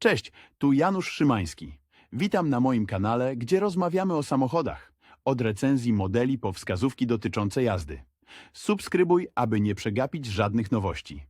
Cześć, tu Janusz Szymański. Witam na moim kanale, gdzie rozmawiamy o samochodach. Od recenzji modeli po wskazówki dotyczące jazdy. Subskrybuj, aby nie przegapić żadnych nowości.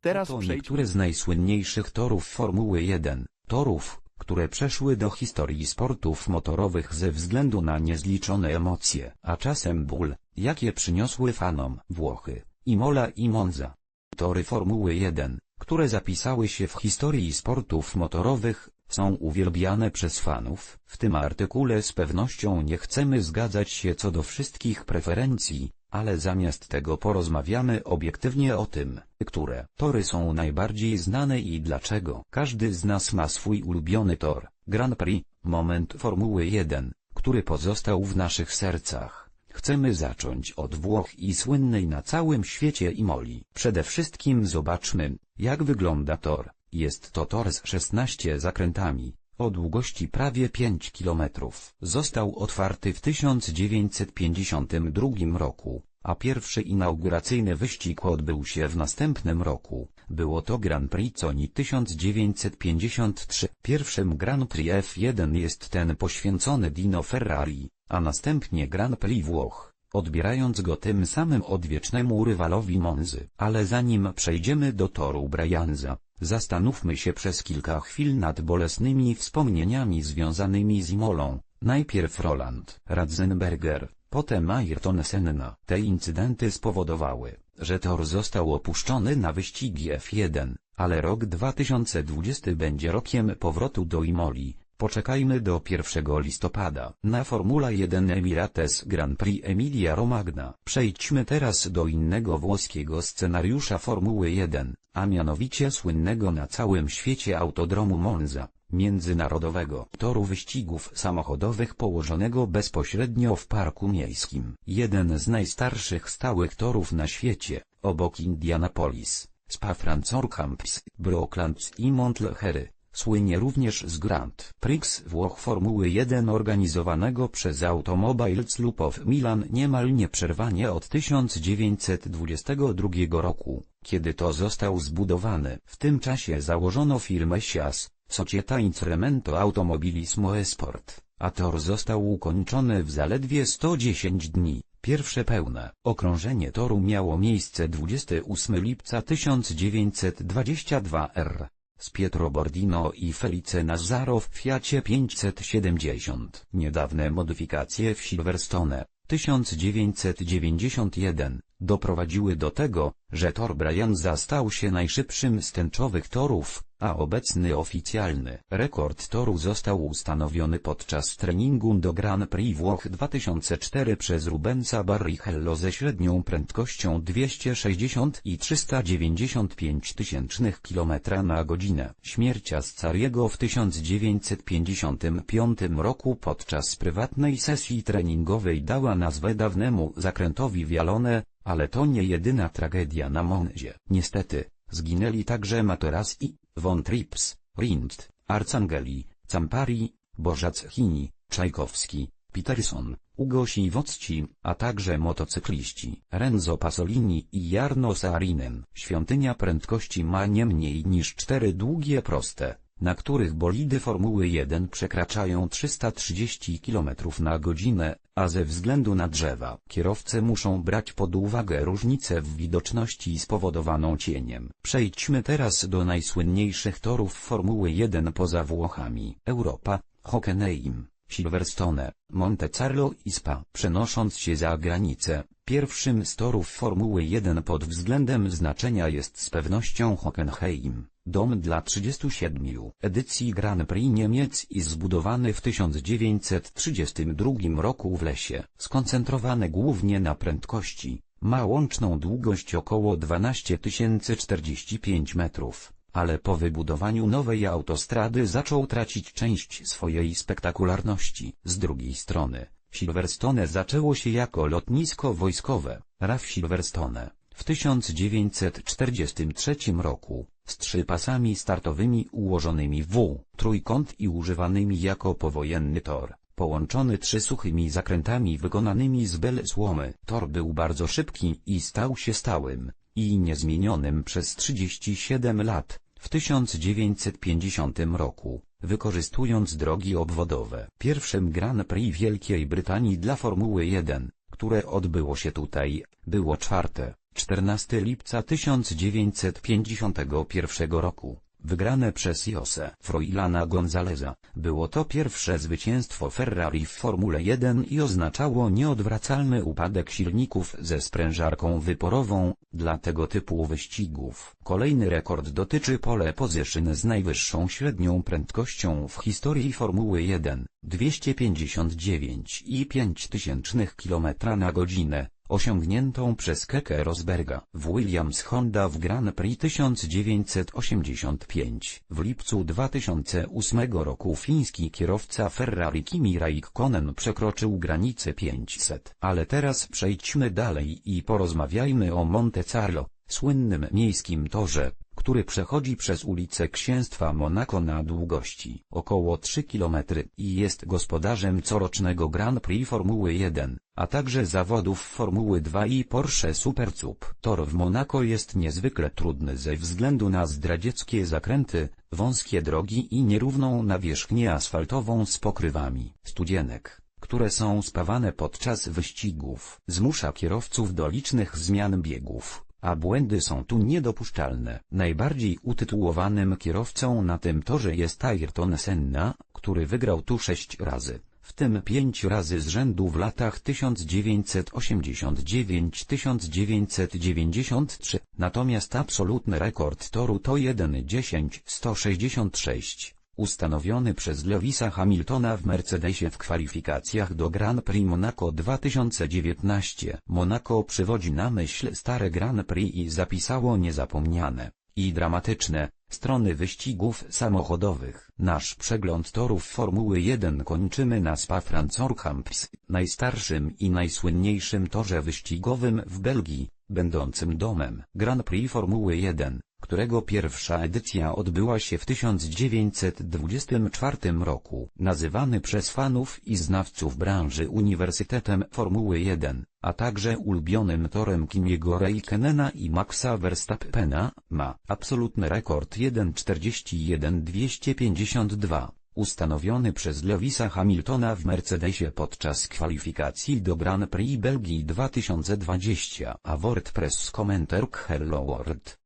Teraz to przejdźmy... niektóre z najsłynniejszych torów Formuły 1, torów, które przeszły do historii sportów motorowych ze względu na niezliczone emocje, a czasem ból, jakie przyniosły fanom Włochy, Imola i Monza. Tory Formuły 1, które zapisały się w historii sportów motorowych, są uwielbiane przez fanów. W tym artykule z pewnością nie chcemy zgadzać się co do wszystkich preferencji, ale zamiast tego porozmawiamy obiektywnie o tym, które tory są najbardziej znane i dlaczego. Każdy z nas ma swój ulubiony tor, Grand Prix, moment Formuły 1, który pozostał w naszych sercach. Chcemy zacząć od Włoch i słynnej na całym świecie Imoli. Przede wszystkim zobaczmy, jak wygląda tor. Jest to tor z 16 zakrętami, o długości prawie 5 km. Został otwarty w 1952 roku, a pierwszy inauguracyjny wyścig odbył się w następnym roku. Było to Grand Prix Coni 1953. Pierwszym Grand Prix F1 jest ten poświęcony Dino Ferrari, a następnie Grand Prix Włoch, odbierając go tym samym odwiecznemu rywalowi Monzy. Ale zanim przejdziemy do toru Brianza, zastanówmy się przez kilka chwil nad bolesnymi wspomnieniami związanymi z Imolą. Najpierw Roland Ratzenberger, potem Ayrton Senna. Te incydenty spowodowały, że tor został opuszczony na wyścigi F1, ale rok 2020 będzie rokiem powrotu do Imoli. Poczekajmy do 1 listopada. Na Formula 1 Emirates Grand Prix Emilia Romagna. Przejdźmy teraz do innego włoskiego scenariusza Formuły 1, a mianowicie słynnego na całym świecie autodromu Monza, międzynarodowego toru wyścigów samochodowych położonego bezpośrednio w parku miejskim. Jeden z najstarszych stałych torów na świecie, obok Indianapolis, Spa-Francorchamps, Brooklands i Montlechery. Słynie również z Grand Prix Włoch Formuły 1 organizowanego przez Automobile Club of Milan niemal nieprzerwanie od 1922 roku, kiedy to został zbudowany. W tym czasie założono firmę SIAS, Società Incremento Automobilismo Esport, a tor został ukończony w zaledwie 110 dni. Pierwsze pełne okrążenie toru miało miejsce 28 lipca 1922 r z Pietro Bordino i Felice Nazaro w Fiacie 570. Niedawne modyfikacje w Silverstone 1991 doprowadziły do tego, że tor Brianza stał się najszybszym z tęczowych torów, a obecny oficjalny rekord toru został ustanowiony podczas treningu do Grand Prix Włoch 2004 przez Rubensa Barrichello ze średnią prędkością 260 i 395 tysięcznych km na godzinę. Śmierć Ascariego w 1955 roku podczas prywatnej sesji treningowej dała nazwę dawnemu zakrętowi Vialone, ale to nie jedyna tragedia na Monzie. Niestety, zginęli także Materassi, Von Trips, Rindt, Arcangeli, Campari, Bożac-Chini, Czajkowski, Peterson, Ugo Siwocci, a także motocykliści Renzo Pasolini i Jarno Saarinen. Świątynia prędkości ma nie mniej niż cztery długie proste, na których bolidy Formuły 1 przekraczają 330 km na godzinę, a ze względu na drzewa kierowcy muszą brać pod uwagę różnicę w widoczności spowodowaną cieniem. Przejdźmy teraz do najsłynniejszych torów Formuły 1 poza Włochami. Europa, Hockenheim, Silverstone, Monte Carlo i Spa. Przenosząc się za granicę, pierwszym z torów Formuły 1 pod względem znaczenia jest z pewnością Hockenheim. Dom dla 37 edycji Grand Prix Niemiec i zbudowany w 1932 roku w lesie, skoncentrowany głównie na prędkości, ma łączną długość około 12 045 metrów, ale po wybudowaniu nowej autostrady zaczął tracić część swojej spektakularności. Z drugiej strony, Silverstone zaczęło się jako lotnisko wojskowe, RAF Silverstone, w 1943 roku, z trzypasami startowymi ułożonymi w trójkąt i używanymi jako powojenny tor, połączony trzysuchymi zakrętami wykonanymi z bel słomy. Tor był bardzo szybki i stał się stałym, i niezmienionym przez 37 lat. w 1950 roku, wykorzystując drogi obwodowe. Pierwszym Grand Prix Wielkiej Brytanii dla Formuły 1, które odbyło się tutaj, było czwarte, 14 lipca 1951 roku. Wygrane przez Jose Froilana Gonzaleza, było to pierwsze zwycięstwo Ferrari w Formule 1 i oznaczało nieodwracalny upadek silników ze sprężarką wyporową, dla tego typu wyścigów. Kolejny rekord dotyczy pole position z najwyższą średnią prędkością w historii Formuły 1, 259,5 km na godzinę, osiągniętą przez Keke Rosberga w Williams Honda w Grand Prix 1985. W lipcu 2008 roku fiński kierowca Ferrari Kimi Raikkonen przekroczył granicę 500. Ale teraz przejdźmy dalej i porozmawiajmy o Monte Carlo, słynnym miejskim torze, który przechodzi przez ulicę Księstwa Monaco na długości około 3 km i jest gospodarzem corocznego Grand Prix Formuły 1, a także zawodów Formuły 2 i Porsche Supercup. Tor w Monako jest niezwykle trudny ze względu na zdradzieckie zakręty, wąskie drogi i nierówną nawierzchnię asfaltową z pokrywami studzienek które są spawane podczas wyścigów, zmusza kierowców do licznych zmian biegów, a błędy są tu niedopuszczalne. Najbardziej utytułowanym kierowcą na tym torze jest Ayrton Senna, który wygrał tu sześć razy, w tym pięć razy z rzędu w latach 1989-1993, natomiast absolutny rekord toru to 1.10.166 ustanowiony przez Lewisa Hamiltona w Mercedesie w kwalifikacjach do Grand Prix Monaco 2019. Monaco przywodzi na myśl stare Grand Prix i zapisało niezapomniane i dramatyczne strony wyścigów samochodowych. Nasz przegląd torów Formuły 1 kończymy na Spa-Francorchamps, najstarszym i najsłynniejszym torze wyścigowym w Belgii, będącym domem Grand Prix Formuły 1 którego pierwsza edycja odbyła się w 1924 roku. Nazywany przez fanów i znawców branży Uniwersytetem Formuły 1, a także ulubionym torem Kimiego Räikkönena i Maxa Verstappena, ma absolutny rekord 1.41.252 ustanowiony przez Lewisa Hamiltona w Mercedesie podczas kwalifikacji do Grand Prix Belgii 2020. A WordPress Commenter Hello World